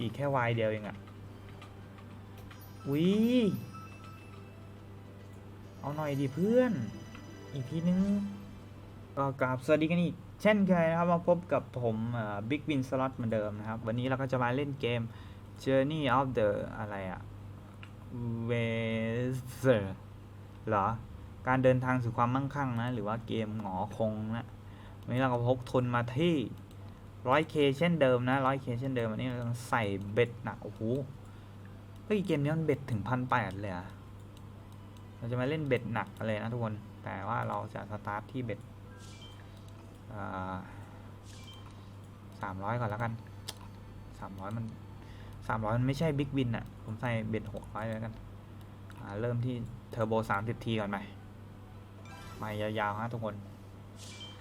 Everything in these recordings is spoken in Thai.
อีกแค่วายเดียวเองอะวิเอาหน่อยดิเพื่อน อีกทีนึงก็กราบสวัสดีกันอีก เช่นเคยนะครับ มาพบกับผมบิ๊กวินสล็อตเหมือนเดิมนะครับ วันนี้เราก็จะมาเล่นเกม Journey of the อะไรอะ w e s e r เหรอ การเดินทางสู่ความมั่งคั่งนะ หรือว่าเกมหงอคงนะวันนี้เราก็พกทุนมาที่ ร้อยเคเช่นเดิมนะร้อยเคเช่นเดิมอันนี้เราใส่เบ็ดหนักโอ้โหเฮ้ยเกมนี้มันเบ็ดถึงพันแปดเลยอะเราจะมาเล่นเบ็ดหนักเลยนะทุกคน แต่ว่าเราจะสตาร์ทที่เบ็ดสามร้อยก่อนแล้วกันสามร้อยมันสามร้อยมันไม่ใช่บิ๊กวินอะผมใส่เบ็ดหกร้อยแล้วกันอ่าเริ่มที่เทอร์โบสามสิบทีก่อนไหมไปยาวๆฮะทุกคน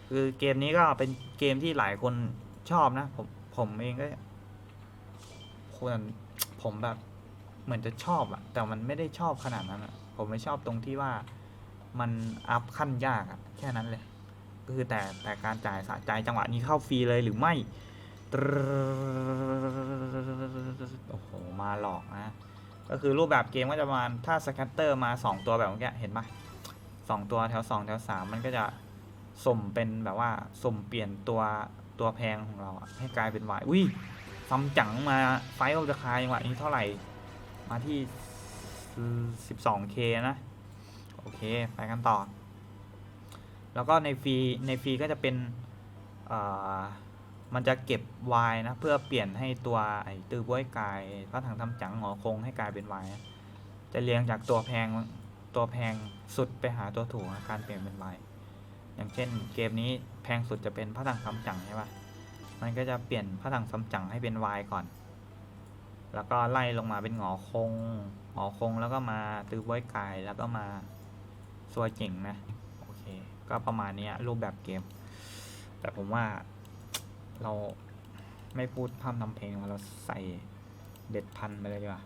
คือเกมนี้ก็เป็นเกมที่หลายคน ชอบนะ ผมผมเองก็ควรผมแบบ เหมือนจะชอบอะแต่มันไม่ได้ชอบขนาดนั้นอะผมไม่ชอบตรงที่ว่ามันอัพขั้นยากอะแค่นั้นเลยก็คือแต่แต่การจ่ายสะใจจังหวะนี้เข้าฟรีเลยหรือไม่โอ้โหมาหลอกนะ ก็คือรูปแบบเกมก็จะประมาณถ้าสแคตเตอร์มา 2 ตัวแบบเมื่อกี้เห็นปะสองตัวแถว 2 แถว 3 มันก็จะสมเป็นแบบว่าสมเปลี่ยนตัว ตัวแพงของเราอะให้กลายเป็นวายอุ้ยซัมจังมาไฟออฟเดอะคายจังหวะนี้เท่าไหร่ มาที่ 12k นะ โอเค ไปกันต่อ แล้วก็ในฟรีในฟรีก็จะเป็นเอ่อมันจะเก็บวายนะ เพื่อเปลี่ยนให้ตัวไอ้ตือบ้วยกายพระถังทำจังหอคงให้กลายเป็นวายนะจะเรียงจากตัวแพงตัวแพงสุดไปหาตัวถูกการเปลี่ยนเป็นวาย อย่างเช่นเกมนี้แพงสุดจะเป็นพระถังทำจังใช่ปะมันก็จะเปลี่ยนพระถังทำจังให้เป็นวายก่อน แล้วก็ไล่ลงมาเป็นหงอคงหงอคงแล้วก็มาตือบ้วยกายแล้วก็มาซัวเจ๋งนะโอเค ก็ประมาณนี้รูปแบบเกม แต่ผมว่าเราไม่พูดพร่ำทำเพลงเราใส่เด็ดพันไปเลยดีกว่า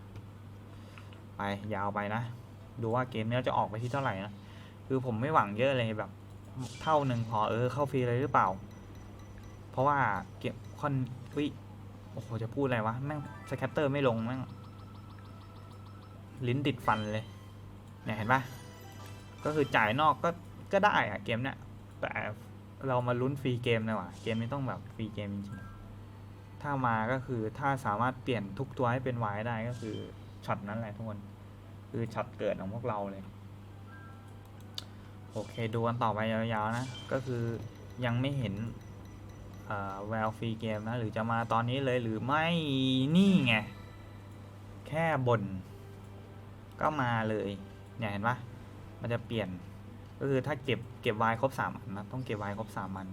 ไปยาวไปนะ ดูว่าเกมนี้จะออกไปที่เท่าไหร่นะ คือผมไม่หวังเยอะเลยแบบ เท่าหนึ่งพอเออเข้าฟรีเลยหรือเปล่า เพราะว่าเก็บคอนวิโอ้โหจะพูดอะไรวะแม่งสแคตเตอร์ไม่ลงแม่งลิ้นติดฟันเลยเนี่ยเห็นปะก็คือจ่ายนอกก็ก็ได้อะเกมเนี้ยแต่เรามาลุ้นฟรีเกมเลยว่ะเกมนี้ต้องแบบฟรีเกมจริงๆถ้ามาก็คือถ้าสามารถเปลี่ยนทุกตัวให้เป็นวายได้ก็คือช็อตนั้นแหละทุกคนคือช็อตเกิดของพวกเราเลย โอเคดูกันต่อไปยาวๆนะ ก็คือยังไม่เห็นแววฟรีเกมนะ หรือจะมาตอนนี้เลยหรือไม่นี่ไง แค่บนก็มาเลยเนี่ยเห็นปะมันจะเปลี่ยนก็คือถ้าเก็บเก็บวน์ครบสามอันนะต้องเก็บวน์ครบสามอัน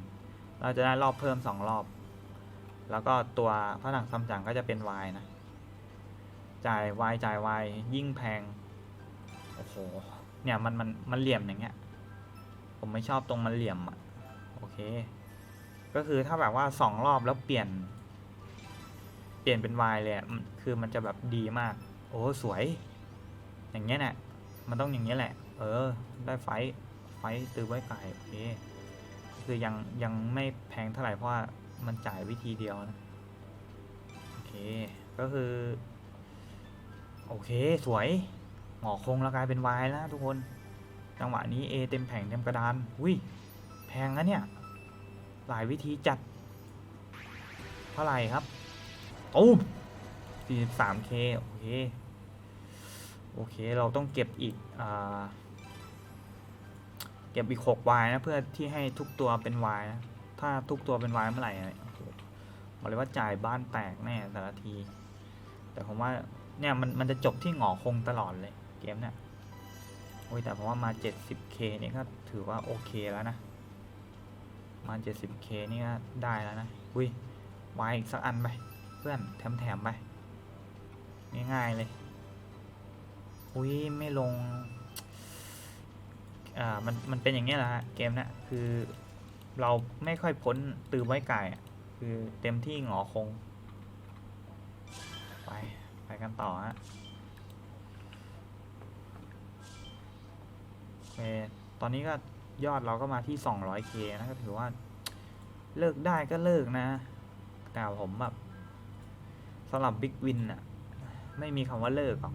เราจะได้รอบเพิ่มสองรอบ แล้วก็ตัวพระหนังซัมจังก็จะเป็นวน์นะ จ่ายวน์จ่ายวน์ยิ่งแพงโอ้โหเนี่ยมันมันมันเหลี่ยมอย่างเงี้ย ผมไม่ชอบตรงมันเหลี่ยมอะ โอเค ก็คือถ้าแบบว่าสองรอบแล้วเปลี่ยน เปลี่ยนเป็นวน์เลยอะคือมันจะแบบดีมาก โอ้สวย อย่างเงี้ยแหละมันต้องอย่างเงี้ยแหละ เออ ได้ไฟ ไฟตือไว้ไก่โอเคคือยังยังไม่แพงเท่าไหร่เพราะว่ามันจ่ายวิธีเดียวนะ โอเค ก็คือ โอเค สวยหงอคงแล้วกลายเป็นวายแล้วทุกคน จังหวะนี้ A เต็มแผงเต็มกระดานอุ้ยแพงนะเนี่ย หลายวิธีจัด เท่าไหร่ครับโอ้ 43k โอเค โอเค เราต้องเก็บอีกอเก็บอีก6 Y นะ เพื่อที่ให้ทุกตัวเป็น Y นะถ้าทุกตัวเป็น Y เมื่อไหร่โอ้โหบอกเลยว่าจ่ายบ้านแตกแน่แต่ละที แต่ผมว่าเนี่ยมันมันจะจบที่หงอคงตลอดเลยเกมเนี่ย อ้ยแต่ผมว่ามา 70k นี่ก็ถือว่าโอเคแล้วนะ มา 70k นี่ก็ได้แล้วนะ อุ้ย Y อีกสักอันไป เพื่อนแถมๆไป ง่ายๆเลย อุ้ยไม่ลง อ่า มัน มันเป็นอย่างนี้แหละฮะ เกมเนะคือเราไม่ค่อยพ้นตือไว้ไก่คือเต็มที่หงอคง ไป ไปกันต่อฮะ เค ตอนนี้ก็ยอดเราก็มาที่ 200k นะก็ถือว่า เลิกได้ก็เลิกนะ แต่ผมแบบสำหรับบิ๊กวินอะไม่มีคำว่าเลิกหรอก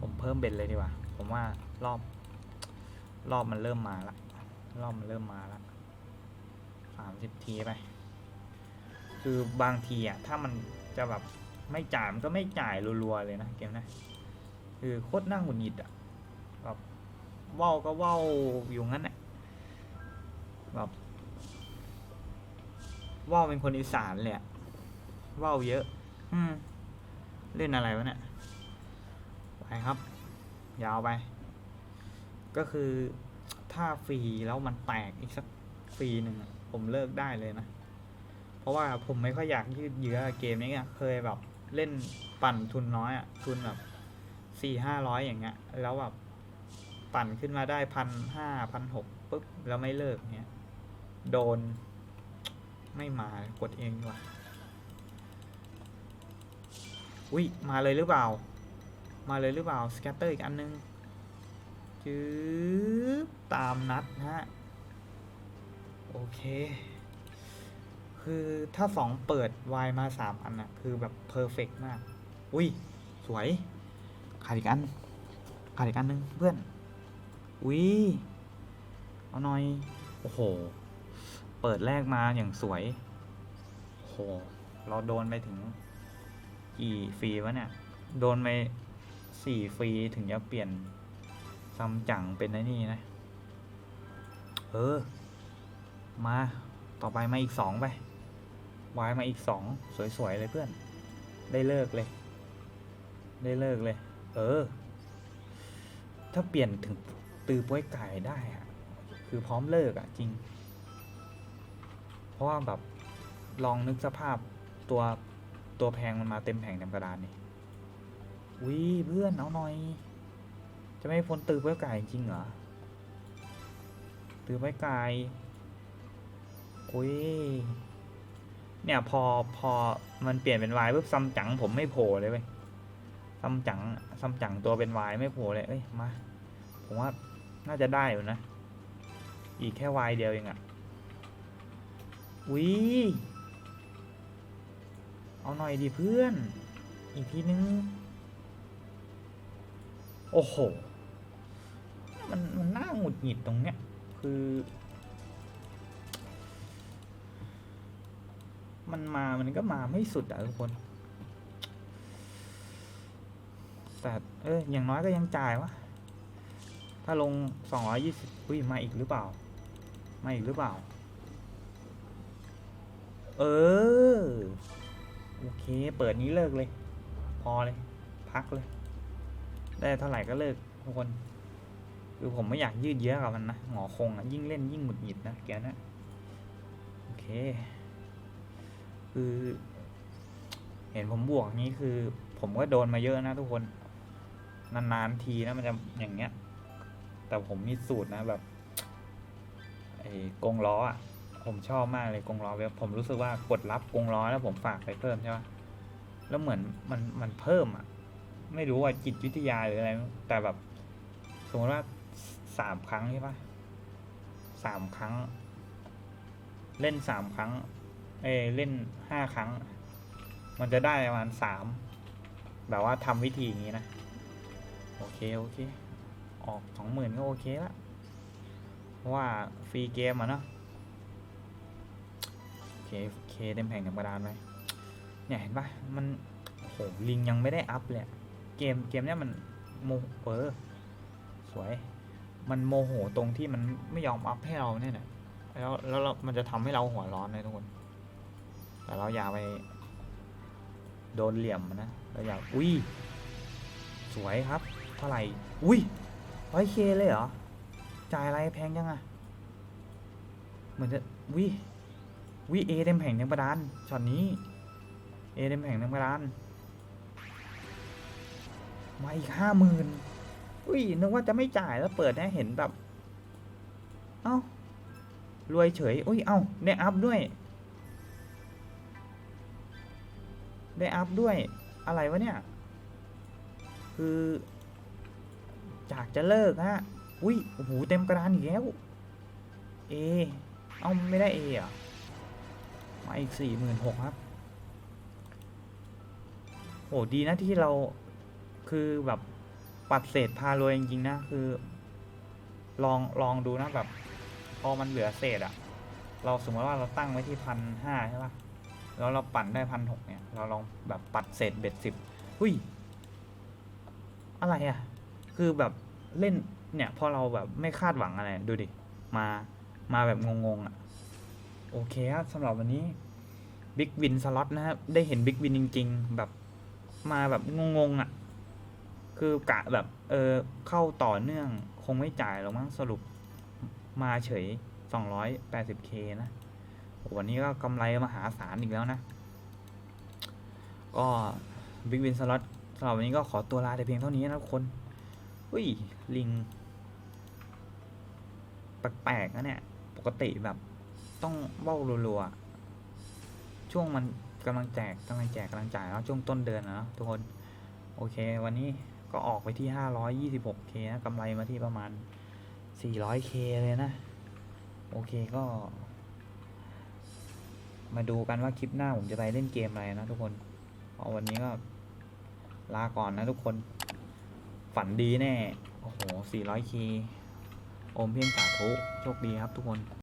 ผมเพิ่มเบ็ดเลยดีกว่า ผมว่ารอบ รอบมันเริ่มมาละ รอบมันเริ่มมาละสามสิบทีไป คือบางทีอะถ้ามันจะแบบไม่จ่ายมันก็ไม่จ่ายรัวๆเลยนะเกมนะ คือโคตรน่าหงุดหงิดอะ ว้าวก็ว้าวอยู่งั้นแหละแบบว้าวเป็นคนอีสานเลยอะว้าวเยอะ อืม เล่นอะไรวะเนี่ยไปครับ ยาวไป ก็คือถ้าฟรีแล้วมันแตกอีกสักฟรีหนึ่งผมเลิกได้เลยนะ เพราะว่าผมไม่ค่อยอยากยืดเยื้อเกมนี้ไงเคยแบบเล่นปั่นทุนน้อยอะทุนแบบสี่ห้าร้อยอย่างเงี้ย แล้วแบบ ปั่นขึ้นมาได้พันห้าพันหกปุ๊บแล้วไม่เลิกเนี้ย โดน ไม่มากดเองว่าอุ้ยมาเลยหรือเปล่า มาเลยหรือเปล่าสแกตเตอร์อีกอันนึงจืบตามนัดฮะ โอเค คือถ้าสองเปิดวายมาสามอันอะคือแบบเพอร์เฟกมาก อุ้ย สวย ขาดอีกอัน ขาดอีกอันนึงเพื่อน อุ้ยเอาหน่อย โอ้โห เปิดแรกมาอย่างสวย โอ้โห เราโดนไปถึงกี่ฟรีวะเนี่ย โดนไปสี่ฟรีถึงจะเปลี่ยนซัมจั๋งเป็นไอ้นี่นะ เออ มา ต่อไปมาอีกสองไป วายมาอีกสอง สวยๆเลยเพื่อน ได้เลิกเลย ได้เลิกเลย เออ ถ้าเปลี่ยนถึง ตือป้วยไก่ได้อะคือพร้อมเลิกอะจริง เพราะว่าแบบลองนึกสภาพตัวตัวแพงมันมาเต็มแผงเต็มกระดานนี่วิเพื่อนเอาหน่อย จะไม่พ้นตือไว้ไก่จริงเหรอตือไว้ไก่อุ้ยเนี่ยพอพอมันเปลี่ยนเป็นวายปุ๊บซัมจังผมไม่โผล่เลยเว้ยซัมจังซัมจังตัวเป็นวายไม่โผล่เลยเอ้ยมาผมว่า น่าจะได้อยู่นะ อีกแค่วายเดียวเองอะอุ้ยเอาหน่อยดิเพื่อน อีกทีนึง โอ้โห มันมันน่าหงุดหงิดตรงเนี้ย คือ มันมา มันก็มาไม่สุดอะทุกคนแต่เอออย่างน้อยก็ยังจ่ายวะ ถ้าลงสองร้อยี่สิบอุ้ยมาอีกหรือเปล่า มาอีกหรือเปล่า เออ โอเค เปิดนี้เลิกเลย พอเลย พักเลย ได้เท่าไหร่ก็เลิกทุกคน คือผมไม่อยากยืดเยื้อกับมันนะหงอคงอะ ยิ่งเล่นยิ่งหงุดหงิดนะแกนะ โอเค คือ เห็นผมบวกนี้คือ ผมก็โดนมาเยอะนะทุกคน นานๆทีนะมันจะอย่างเงี้ย แต่ผมมีสูตรนะแบบไอ้กงล้ออะผมชอบมากเลยกงล้อเว็บผมรู้สึกว่ากดรับกงล้อแล้วผมฝากไปเพิ่มใช่ปะแล้วเหมือนมันมันเพิ่มอะ ไม่รู้ว่าจิตวิทยาหรืออะไร แต่แบบ สมมติว่าสามครั้งใช่ปะสามครั้ง เล่นสามครั้ง เอเล่นห้าครั้ง มันจะได้ประมาณสามแบบว่าทำวิธีอย่างนี้นะ โอเค โอเค ออกสองหมื่นก็โอเคละเพราะว่าฟรีเกมอะเนาะเคเคเต็มแผงเต็มกระดานไหมเนี่ยเห็นปะมันโอ้โหลิงยังไม่ได้อัพเลยเกมเกมเนี้ยมันโมเออสวย มันโมโหตรงที่มันไม่ยอมอัพให้เราเนี่ยนะแล้วแล้วมันจะทำให้เราหัวร้อนเลยทุกคน แต่เราอย่าไปโดนเหลี่ยมนะเราอย่าอุ้ยสวยครับเท่าไหร่อุ้ย ร้อยเคเลยเหรอ จ่ายอะไรแพงยังอะเหมือนจะวิวิเอเต็มแผงเต็มกระดานช็อตนี้เอเต็มแผงเต็มกระดานมาอีกห้าหมื่นอุ้ยนึกว่าจะไม่จ่ายแล้วเปิดให้เห็นแบบ เอ้ารวยเฉย อุ้ย เอ้าได้อัพด้วย ได้อัพด้วย อะไรวะเนี่ย คือ จากจะเลิกฮะ อุ้ย โอ้โห เต็มกระดานอีกแล้ว เอ เอาไม่ได้เออะมาอีกสี่หมื่นหกครับ โห ดีนะที่เรา คือแบบปัดเศษพารวยจริงๆนะ คือ ลอง ลองดูนะแบบ พอมันเหลือเศษอะเราสมมติว่าเราตั้งไว้ที่พันห้าใช่ปะแล้วเราปั่นได้พันหกเนี่ย เราลองแบบปัดเศษเบ็ดสิบหุ้ย อะไรอะ คือแบบเล่นเนี่ยพอเราแบบไม่คาดหวังอะไร ดูดิ มามาแบบงงๆอะโอเคครับสำหรับวันนี้บิ๊กวินสล็อตนะครับได้เห็นบิ๊กวินจริง ๆ แบบมาแบบงงๆอะ่ะ คือกะแบบ เออเข้าต่อเนื่องคงไม่จ่ายหรอกมั้งสรุปมาเฉย 280k นะวันนี้ก็กำไรมหาศาลอีกแล้วนะ ก็บิ๊กวินสล็อตสำหรับวันนี้ก็ขอตัวลาแต่เพียงเท่านี้นะทุกคน อุ้ย ลิง แปลกๆนะเนี่ย ปกติแบบ ต้องเบ้ารัวๆ ช่วงมันกำลังแจกกำลังแจกกำลังจ่ายแล้วช่วงต้นเดือนนะทุกคน โอเค วันนี้ก็ออกไปที่ 526k นะกำไรมาที่ประมาณ 400k เลยนะ โอเคก็ มาดูกันว่าคลิปหน้าผมจะไปเล่นเกมอะไรนะทุกคนเอาวันนี้ก็ลาก่อนนะทุกคน ฝันดีแน่ โอ้โห 400k โอมเพียงสาธุ โชคดีครับทุกคน